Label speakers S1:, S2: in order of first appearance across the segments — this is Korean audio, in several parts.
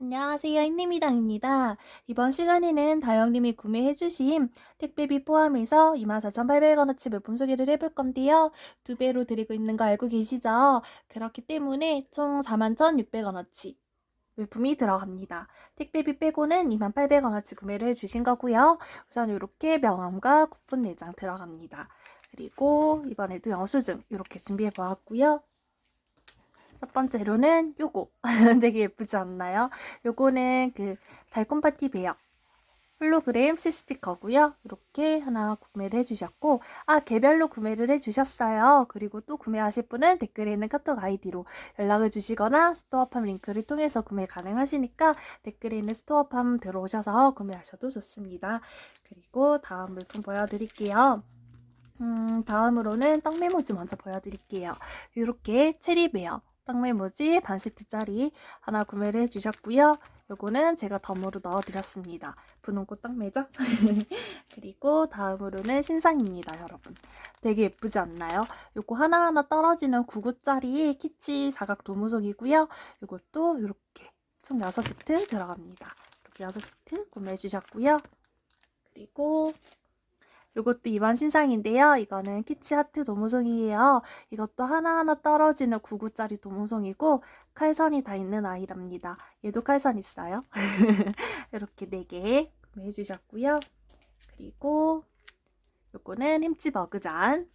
S1: 안녕하세요. 인님이당입니다. 이번 시간에는 다영님이 구매해주신 택배비 포함해서 24,800원어치 물품 소개를 해볼 건데요. 두 배로 드리고 있는 거 알고 계시죠? 그렇기 때문에 총 41,600원어치 물품이 들어갑니다. 택배비 빼고는 28,000원어치 구매를 해주신 거고요. 우선 이렇게 명함과 쿠폰 4장 들어갑니다. 그리고 이번에도 영수증 이렇게 준비해 보았고요. 첫 번째로는 요거 되게 예쁘지 않나요? 요거는 그 달콤 파티 배역 홀로그램 스티커고요. 이렇게 하나 구매를 해주셨고 아 개별로 구매를 해주셨어요. 그리고 또 구매하실 분은 댓글에 있는 카톡 아이디로 연락을 주시거나 스토어팜 링크를 통해서 구매 가능하시니까 댓글에 있는 스토어팜 들어오셔서 구매하셔도 좋습니다. 그리고 다음 물품 보여드릴게요. 음, 다음으로는 떡 메모지 먼저 보여드릴게요. 이렇게 체리베어 떡 메모지 반 세트짜리 하나 구매를 해주셨고요. 요거는 제가 덤으로 넣어드렸습니다. 분홍꽃 떡 매죠? 그리고 다음으로는 신상입니다, 여러분. 되게 예쁘지 않나요? 요거 하나하나 떨어지는 9구짜리 키치 사각 도무송이고요. 요것도 이렇게 총 6세트 들어갑니다. 이렇게 6세트 구매해 주셨고요. 그리고 요것도 이번 신상인데요. 이거는 키치 하트 도무송이에요. 이것도 하나하나 떨어지는 9구짜리 도무송이고 칼선이 다 있는 아이랍니다. 얘도 칼선 있어요. 이렇게 4개 구매해 주셨고요. 그리고 요거는 햄찌 버그잔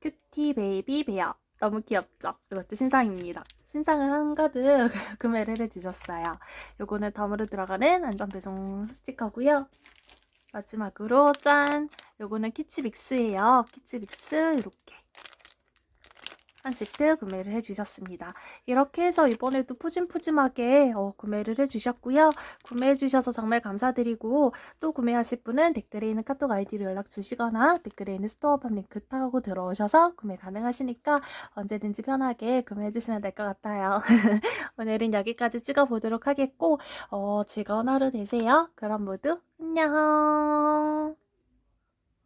S1: 큐티 베이비 베어 너무 귀엽죠? 이것도 신상입니다. 신상을 한가득 구매를 해주셨어요. 요거는 덤으로 들어가는 안전배송 스티커고요. 마지막으로 짠! 요거는 키치믹스예요. 키치믹스 이렇게 한 세트 구매를 해주셨습니다. 이렇게 해서 이번에도 푸짐푸짐하게 어, 구매를 해주셨고요. 구매해주셔서 정말 감사드리고 또 구매하실 분은 댓글에 있는 카톡 아이디로 연락 주시거나 댓글에 있는 스토어팜 링크 타고 들어오셔서 구매 가능하시니까 언제든지 편하게 구매해주시면 될 것 같아요. 오늘은 여기까지 찍어보도록 하겠고 어, 즐거운 하루 되세요. 그럼 모두 안녕!